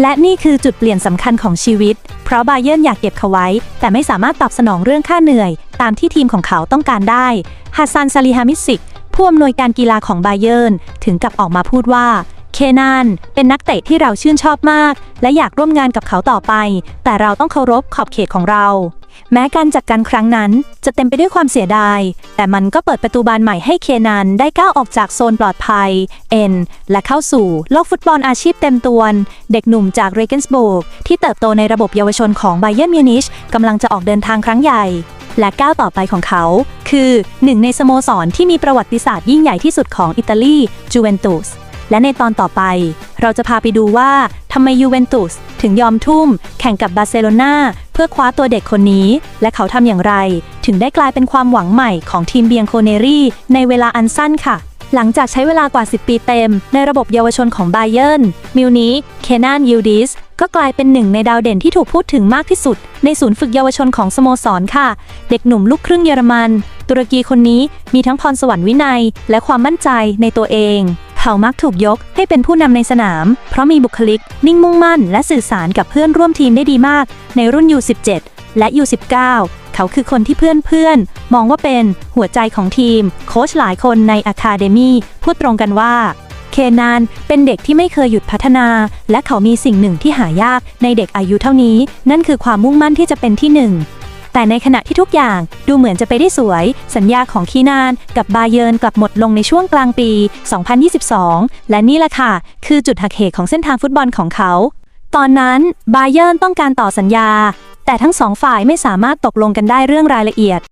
และนี่คือจุดเปลี่ยนสำคัญของชีวิต เพราะบาเยิร์นอยากเก็บเขาไว้ แต่ไม่สามารถตอบสนองเรื่องค่าเหนื่อย ตามที่ทีมของเขาต้องการได้ฮัสซันซาลิฮามิสิกผู้อำนวยการกีฬาของบาเยิร์นถึงกับออกมาพูดว่า เคนานเป็นนักเตะที่เราชื่นชอบมาก และอยากร่วมงานกับเขาต่อไป แต่เราต้องเคารพขอบเขตของเรา แม้การจัดการครั้งนั้นจะเต็มไปด้วยความเสียดาย แต่มันก็เปิดประตูบานใหม่ให้เคนานได้ก้าวออกจากโซนปลอดภัยเอ็นและเข้าสู่โลกฟุตบอลอาชีพเต็มตัวเด็กหนุ่มจากเรเกนสบูร์กที่เติบโตในระบบเยาวชนของไบเย r n นมิวนิชกำลังจะออกเดินทางครั้งใหญ่ และก้าวต่อไปของเขา คือหนึ่งในสโมสรที่มีประวัติศาสตร์ยิ่งใหญ่ที่สุดของอิตาลีจูเวนตุสและในตอนต่อไป เราจะพาไปดูว่า ทำไมยูเวนตุสถึงยอมทุ่ม แข่งกับบาร์เซโลนาเพื่อคว้าตัวเด็กคนนี้ และเขาทำอย่างไร ถึงได้กลายเป็นความหวังใหม่ของทีมเบียงโคเนรีในเวลาอันสั้นค่ะ หลังจากใช้เวลากว่า 10 ปีเต็ม ในระบบเยาวชนของไบเยนมิวนี้เคนานยูดิสก็กลายเป็นหนึ่งในดาวเด่นที่ถูกพูดถึงมากที่สุด ในศูนย์ฝึกเยาวชนของสโมสรค่ะ เด็กหนุ่มลูกครึ่งเยอรมัน ตุรกีคนนี้มีทั้งพรสวรรค์วินัย และความมั่นใจในตัวเอง เขามักถูกยกให้เป็นผู้นำในสนาม เพราะมีบุคลิก นิ่งมุ่งมั่น และสื่อสารกับเพื่อนร่วมทีมได้ดีมาก ในรุ่น U17 และ U19 เขาคือคนที่เพื่อนๆ มองว่าเป็นหัวใจของทีม โค้ชหลายคนในอะคาเดมีพูดตรงกันว่า เคนานเป็นเด็กที่ไม่เคยหยุดพัฒนา และเขามีสิ่งหนึ่งที่หายากในเด็กอายุเท่านี้ นั่นคือความมุ่งมั่นที่จะเป็นที่หนึ่ง แต่ในขณะที่ทุกอย่างดูเหมือนจะไปได้สวย สัญญาของคีนานกับบาเยิร์นกลับหมดลงในช่วงกลางปี 2022 และนี่แหละค่ะ คือจุดหักเหของเส้นทางฟุตบอลของเขา ตอนนั้นบาเยิร์นต้องการต่อสัญญา แต่ทั้งสองฝ่ายไม่สามารถตกลงกันได้เรื่องรายละเอียด